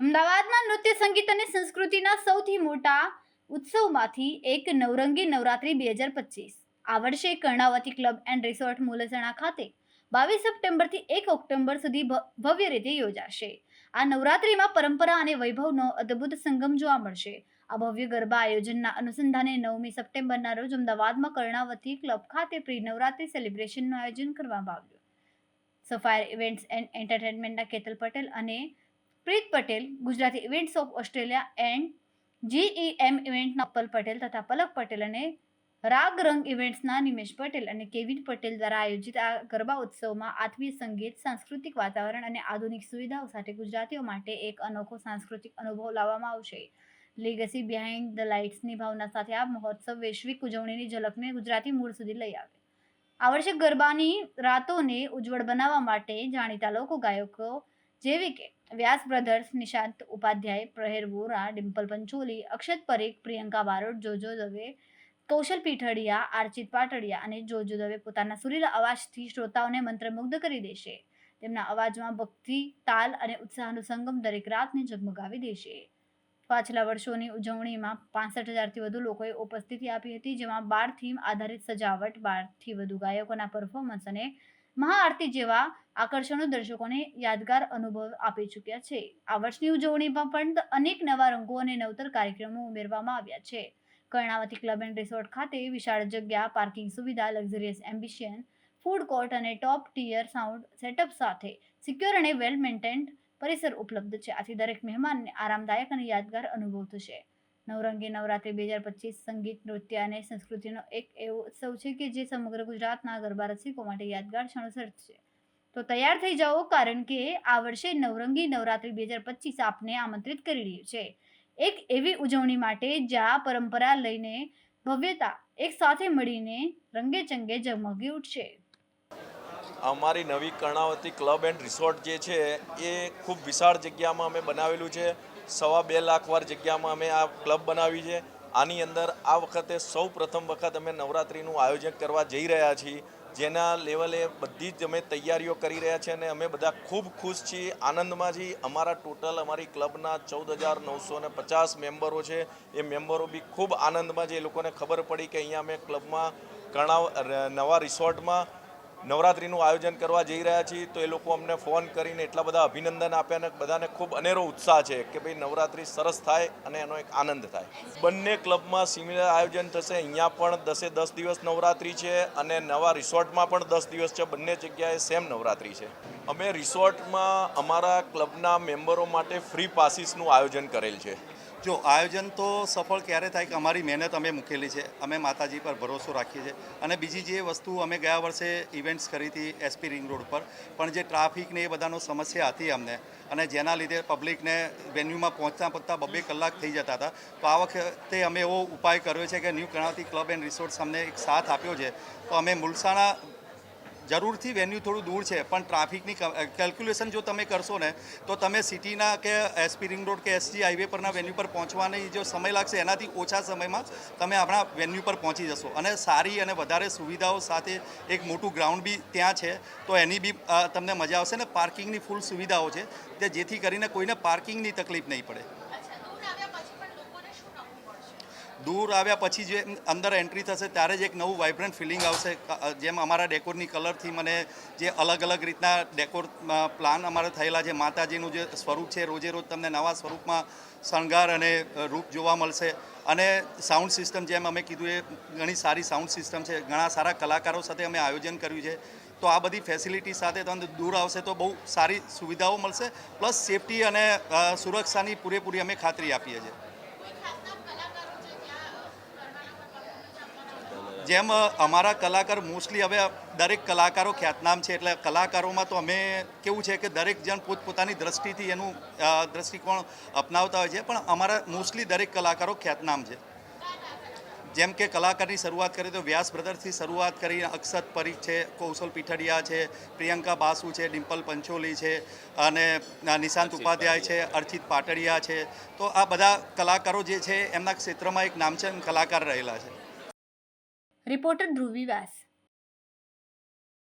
અમદાવાદમાં નૃત્ય સંગીત અને સંસ્કૃતિના સૌથી મોટા ઉત્સવમાંથી એક નવરંગી નવરાત્રી બે હજાર પચીસ. આ વર્ષે Karnavati club and resort Mulsana ખાતે બાવીસ સપ્ટેમ્બરથી એક ઓક્ટોબર સુધી ભવ્ય રીતે યોજાશે. આ નવરાત્રીમાં પરંપરા અને વૈભવનો અદ્ભુત સંગમ જોવા મળશે. આ ભવ્ય ગરબા આયોજનના અનુસંધાને નવમી સપ્ટેમ્બરના રોજ અમદાવાદમાં કર્ણાવતી ક્લબ ખાતે પ્રી નવરાત્રી સેલિબ્રેશનનું આયોજન કરવામાં આવ્યું. સફાયર ઇવેન્ટ્સ એન્ડ એન્ટરટેનમેન્ટના કેતલ પટેલ અને Preet Patel, Gujarati events of Australia and GEM ઇવેન્ટના Appal Patel તથા પલક પટેલ અને રાગ રંગ ઇવેન્ટ્સના નિમેશ પટેલ અને કેવિન પટેલ દ્વારા આયોજિત આ ગરબા ઉત્સવમાં આત્મીય સંગીત, સાંસ્કૃતિક વાતાવરણ અને આધુનિક સુવિધાઓ સાથે ગુજરાતીઓ માટે એક અનોખો સાંસ્કૃતિક અનુભવ લાવવામાં આવશે. લીગસી બિહાઇન્ડ ધ લાઇટ્સની ભાવના સાથે આ મહોત્સવ વૈશ્વિક ઉજવણીની ઝલકને ગુજરાતી મૂળ સુધી લઈ આવે. આ વર્ષે ગરબાની રાતોને ઉજ્જવળ બનાવવા માટે જાણીતા લોકો, ગાયકો જેવી કે વ્યાસ બ્રધર્સ નિશાંત ઉપાધ્યાય, પ્રહેર વોરા, ડિમ્પલ પંચોલી, અક્ષત પરેખ, પ્રિયંકા બારોટ જોજો દવે, કૌશલ પીઠડિયા, આર્ચિત પાટડિયા અને જોજો દવે પોતાના સુરીલા અવાજથી શ્રોતાઓને મંત્રમુગ્ધ કરી દેશે. તેમના અવાજમાં ભક્તિ, તાલ અને ઉત્સાહનો સંગમ દરેક રાતને ઝગમગાવી દેશે. પાછલા વર્ષોની ઉજવણીમાં પાસઠ હજારથી વધુ લોકોએ ઉપસ્થિતિ આપી હતી, જેમાં બાર થીમ આધારિત સજાવટ બારથી વધુ ગાયકોના પરફોર્મન્સ અને મહાઆરતી જેવા આકર્ષણો દર્શકોને યાદગાર અનુભવ આપી ચૂક્યા છે. આ વર્ષની ઉજવણીમાં પણ અનેક નવા રંગો અને નવતર કાર્યક્રમો ઉમેરવામાં આવ્યા છે. કર્ણાવતી ક્લબ એન્ડ રિસોર્ટ ખાતે વિશાળ જગ્યા, પાર્કિંગ સુવિધા, લક્ઝરિયસ એમ્બિશિયન ફૂડ કોર્ટ અને ટોપ ટિયર સાઉન્ડ સેટઅપ સાથે સિક્યોર અને વેલ મેન્ટેન્ડ પરિસર ઉપલબ્ધ છે. આથી દરેક મહેમાનને આરામદાયક અને યાદગાર અનુભવ થશે. નવરંગી નવરાત્રી બે હજાર પચીસ સંગીત, નૃત્ય અને સંસ્કૃતિનો એક એવો ઉત્સવ છે કે જે સમગ્ર ગુજરાતના ગરબા રસિકો માટે યાદગાર ક્ષણો સર્જશે તો તૈયાર થઈ જાઓ કારણ કે આ વર્ષે નવરંગી નવરાત્રી બે હજાર પચીસ આપને આમંત્રિત કરી રહ્યું છે. એક એવી ઉજવણી માટે જ્યાં પરંપરા લઈને ભવ્યતા એક સાથે મળીને રંગે ચંગે ઝગમગી ઉઠશે. અમારી નવી કર્ણાવતી ક્લબ એન્ડ રિસોર્ટ જે છે એ ખૂબ વિશાળ જગ્યામાં અમે બનાવેલું છે. સવા બે લાખ વાર જગ્યામાં અમે આ ક્લબ બનાવી છે. આની અંદર આ વખતે સૌ પ્રથમ વખત અમે નવરાત્રિનું આયોજન કરવા જઈ રહ્યા છીએ. જેના લેવલે બધી જ અમે તૈયારીઓ કરી રહ્યા છીએ અને અમે બધા ખૂબ ખુશ છીએ, આનંદમાં છીએ. અમારા ટોટલ અમારી ક્લબના ચૌદ હજાર નવસો ને પચાસ મેમ્બરો છે. એ મેમ્બરો બી ખૂબ આનંદમાં છે. એ લોકોને ખબર પડી કે અહીંયા અમે ક્લબમાં ઘણા નવા રિસોર્ટમાં નવરાત્રિનું આયોજન કરવા જઈ રહ્યા છીએ, તો એ લોકો અમને ફોન કરીને એટલા બધા અભિનંદન આપ્યા અને બધાને ખૂબ અનેરો ઉત્સાહ છે કે ભાઈ નવરાત્રિ સરસ થાય અને એનો એક આનંદ થાય. બંને ક્લબમાં સિમિલર આયોજન થશે. અહીંયા પણ દસે દસ દિવસ નવરાત્રિ છે અને નવા રિસોર્ટમાં પણ દસ દિવસ છે. બંને જગ્યાએ સેમ નવરાત્રિ છે. અમે રિસોર્ટમાં અમારા ક્લબના મેમ્બરો માટે ફ્રી પાસીસનું આયોજન કરેલ છે. જો આયોજન તો સફળ ક્યારે થાય કે અમારી મહેનત અમે મૂકેલી છે, અમે માતાજી પર ભરોસો રાખીએ છીએ. અને બીજી જે વસ્તુ અમે ગયા વર્ષે ઇવેન્ટ્સ કરી હતી એસપી રિંગ રોડ પર, પણ જે ટ્રાફિક ને એ બધાનો સમસ્યા હતી અમને. અને જેના લીધે પબ્લિકને વેન્યુમાં પહોંચતા પહોંચતા બબ્બે કલાક થઈ જતા હતા. તો આ વખતે અમે એવો ઉપાય કર્યો છે કે new Karnavati club and resorts અમને એક સાથ આપ્યો છે. તો અમે મુલસાણા જરૂરથી વેન્યુ થોડું દૂર છે, પણ ટ્રાફિકની કેલ્ક્યુલેશન જો તમે કરશો ને, તો તમે સિટીના કે એસપી રિંગ રોડ કે એસજી હાઈવે પરના વેન્યુ પર પહોંચવાની જો સમય લાગશે, એનાથી ઓછા સમયમાં તમે આપણા વેન્યુ પર પહોંચી જશો. અને સારી અને વધારે સુવિધાઓ સાથે એક મોટું ગ્રાઉન્ડ બી ત્યાં છે, તો એની બી તમને મજા આવશે ને પાર્કિંગની ફૂલ સુવિધાઓ છે જેથી કરીને કોઈને પાર્કિંગની તકલીફ નહીં પડે. દૂર આવ્યા પછી જે અંદર એન્ટ્રી થશે, ત્યારે જ એક નવું વાઇબ્રન્ટ ફિલિંગ આવશે. જેમ અમારા ડેકોરની કલરથી મને જે અલગ અલગ રીતના ડેકોર પ્લાન અમારા થયેલા છે. માતાજીનું જે સ્વરૂપ છે, રોજે રોજ તમને નવા સ્વરૂપમાં શણગાર અને રૂપ જોવા મળશે. અને સાઉન્ડ સિસ્ટમ જેમ અમે કીધું, એ ઘણી સારી સાઉન્ડ સિસ્ટમ છે. ઘણા સારા કલાકારો સાથે અમે આયોજન કર્યું છે. તો આ બધી ફેસિલિટી સાથે તમને દૂર આવશે તો બહુ સારી સુવિધાઓ મળશે. પ્લસ સેફટી અને સુરક્ષાની પૂરેપૂરી અમે ખાતરી આપીએ છીએ. જેમ અમારા કલાકાર મોસ્ટલી હવે દરેક કલાકારો ખ્યાતનામ છે એટલે કલાકારોમાં તો અમે કેવું છે કે દરેક જણ પોતપોતાની દ્રષ્ટિથી એનું દ્રષ્ટિકોણ અપનાવતા હોય છે પણ અમારા મોસ્ટલી દરેક કલાકારો ખ્યાતનામ છે. જેમ કે કલાકારની શરૂઆત કરીએ તો વ્યાસ બ્રદર્સથી શરૂઆત કરી અક્ષત પરીખ છે કૌશલ પીઠડિયા છે પ્રિયંકા બાસુ છે ડિમ્પલ પંચોલી છે અને નિશાંત ઉપાધ્યાય છે અર્ચિત પાટડિયા છે. તો આ બધા કલાકારો જે છે એમના ક્ષેત્રમાં એક નામચંદ કલાકાર રહેલા છે. Reporter Ruby Vass.